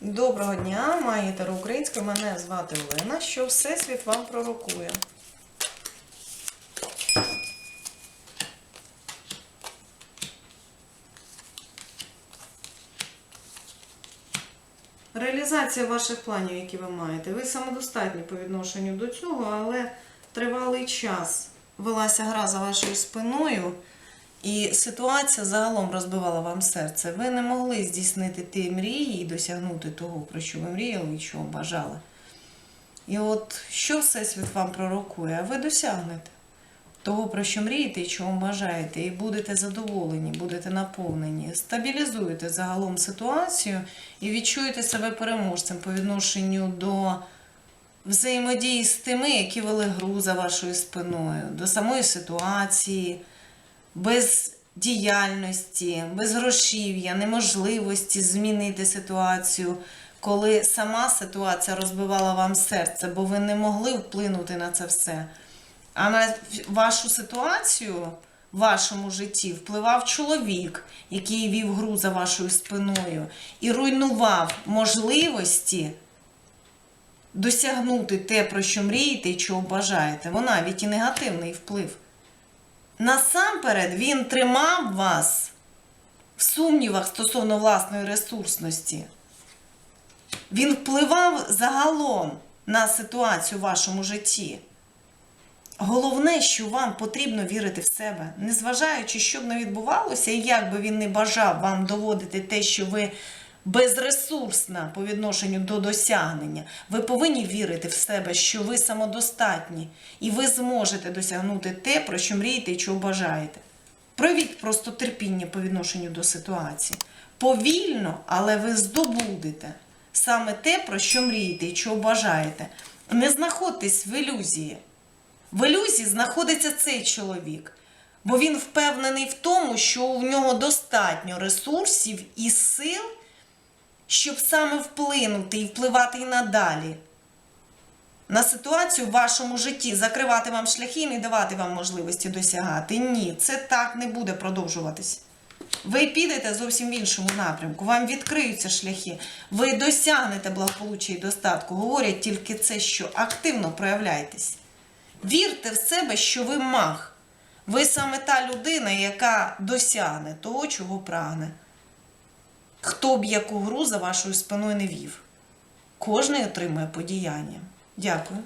Доброго дня, маєте українською. Мене звати Олена. Що Всесвіт вам пророкує? Реалізація ваших планів, які ви маєте. Ви самодостатні по відношенню до цього, але тривалий час велася гра за вашою спиною, і ситуація загалом розбивала вам серце. Ви не могли здійснити ті мрії і досягнути того, про що ви мріяли і чого бажали. І от що Всесвіт вам пророкує, а ви досягнете того, про що мрієте і чого бажаєте, і будете задоволені, будете наповнені, стабілізуєте загалом ситуацію і відчуєте себе переможцем по відношенню до взаємодії з тими, які вели гру за вашою спиною, до самої ситуації, без діяльності, без грошів'я, неможливості змінити ситуацію, коли сама ситуація розбивала вам серце, бо ви не могли вплинути на це все. А на вашу ситуацію в вашому житті впливав чоловік, який вів гру за вашою спиною і руйнував можливості досягнути те, про що мрієте і чого бажаєте. Бо навіть і негативний вплив. Насамперед він тримав вас в сумнівах стосовно власної ресурсності. Він впливав загалом на ситуацію в вашому житті. Головне, що вам потрібно вірити в себе, незважаючи, що б не відбувалося, і як би він не бажав вам доводити те, що ви безресурсна по відношенню до досягнення, ви повинні вірити в себе, що ви самодостатні, і ви зможете досягнути те, про що мрієте і чого бажаєте. Проявіть просто терпіння по відношенню до ситуації. Повільно, але ви здобудете саме те, про що мрієте і чого бажаєте. Не знаходьтесь в ілюзії. В ілюзії знаходиться цей чоловік, бо він впевнений в тому, що у нього достатньо ресурсів і сил, щоб саме вплинути і впливати і надалі на ситуацію в вашому житті, закривати вам шляхи і не давати вам можливості досягати. Ні, це так не буде продовжуватись. Ви підете зовсім в іншому напрямку, вам відкриються шляхи, ви досягнете благополуччя і достатку. Говорять тільки це, що активно проявляйтесь. Вірте в себе, що ви маг. Ви саме та людина, яка досягне того, чого прагне. Хто б яку гру за вашою спиною не вів. Кожний отримує подіяння. Дякую.